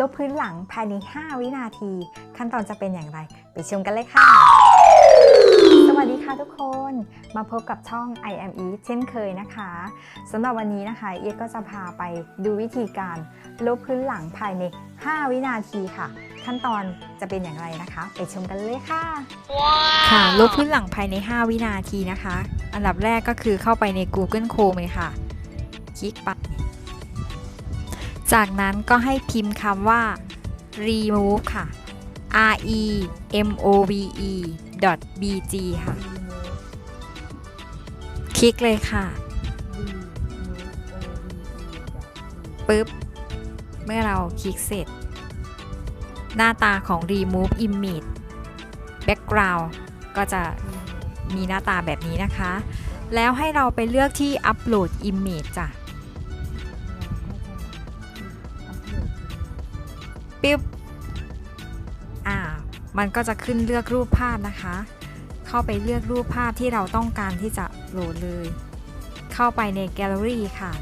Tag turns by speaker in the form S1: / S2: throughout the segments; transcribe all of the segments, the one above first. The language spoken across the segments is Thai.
S1: ลบพื้นหลังภายใน 5 วินาที ขั้นตอนจะเป็นอย่างไร ไปชมกันเลยค่ะ สวัสดีค่ะทุกคน มาพบกับช่อง I am e เช่นเคยนะคะสำหรับวันนี้นะคะ เอียดก็จะพาไปดูวิธีการ ลบพื้นหลังภายใน 5 วินาทีค่ะ ขั้นตอนจะเป็นอย่างไรนะคะ ไปชมกันเลยค่ะ
S2: ค่ะ ลบพื้นหลังภายใน 5 วินาทีนะคะ อันดับแรกก็คือเข้าไปใน Google Chrome เลยค่ะ คลิกไป จากนั้นก็ให้พิมพ์คำว่า remove ค่ะ r e m o v e b g ค่ะ คลิกเลยค่ะ ปึ๊บ เมื่อเราคลิกเสร็จ หน้าตาของ remove image background ก็จะมีหน้าตาแบบนี้นะคะ แล้วให้เราไปเลือกที่ upload image จ้ะ ปิ๊บอ่ามันก็จะขึ้นเลือกรูปภาพนะคะ เข้าไปเลือกรูปภาพที่เราต้องการที่จะโหลดเลย เข้าไปในแกลเลอรี่ค่ะ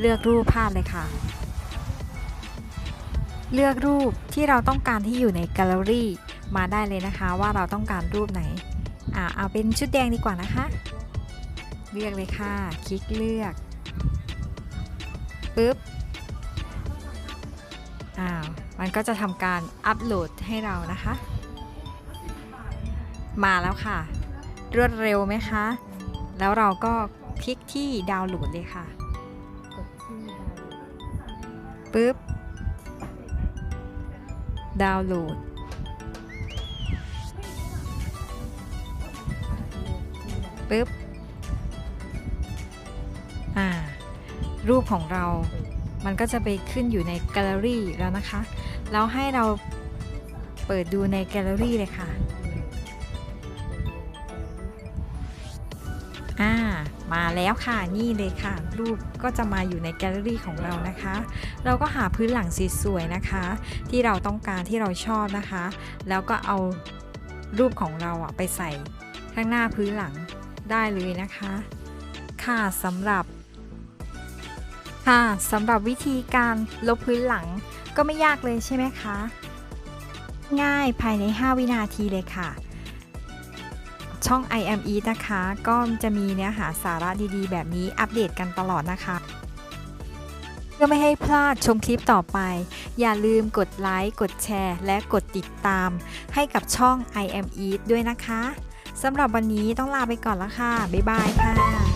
S2: เลือกรูปภาพเลยค่ะ เลือกรูปที่เราต้องการที่อยู่ในแกลเลอรี่มาได้เลยนะคะว่าเราต้องการรูปไหนอ่าเอาเป็นชุดแดงดีกว่านะคะ เลือกเลยค่ะ คลิกเลือกปึ๊บอ้าว มันก็จะทำการอัปโหลดให้เรานะคะ มาแล้วค่ะ รวดเร็วไหมคะ แล้วเราก็คลิกที่ดาวน์โหลดเลยค่ะปึ๊บ ดาวน์โหลดปึ๊บ อ่า รูปของเรา มันก็จะไปขึ้นอยู่ในแกลเลอรี่แล้วนะคะ แล้วให้เราเปิดดูในแกลเลอรี่เลยค่ะ อ่า มาแล้วค่ะ นี่เลยค่ะ รูปก็จะมาอยู่ในแกลเลอรี่ของเรานะคะ เราก็หาพื้นหลังสวยๆนะคะ ที่เราต้องการที่เราชอบนะคะ แล้วก็เอารูปของเราอะไปใส่ข้างหน้าพื้นหลังได้เลยนะคะ ค่ะสำหรับ ค่ะสำหรับวิธีการลบพื้นหลังก็ไม่ยากเลยใช่ไหมคะ ง่ายภายใน 5 วินาทีเลยค่ะ ช่อง IME นะคะ ก็จะมีเนื้อหาสาระดีๆ แบบนี้อัปเดตกันตลอดนะคะเพื่อไม่ให้พลาดชมคลิปต่อไป อย่าลืมกดไลค์ กดแชร์ และกดติดตาม ให้กับช่อง IME ด้วยนะคะสำหรับวันนี้ต้องลาไปก่อนล้วค่ะ บ๊ายบายค่ะ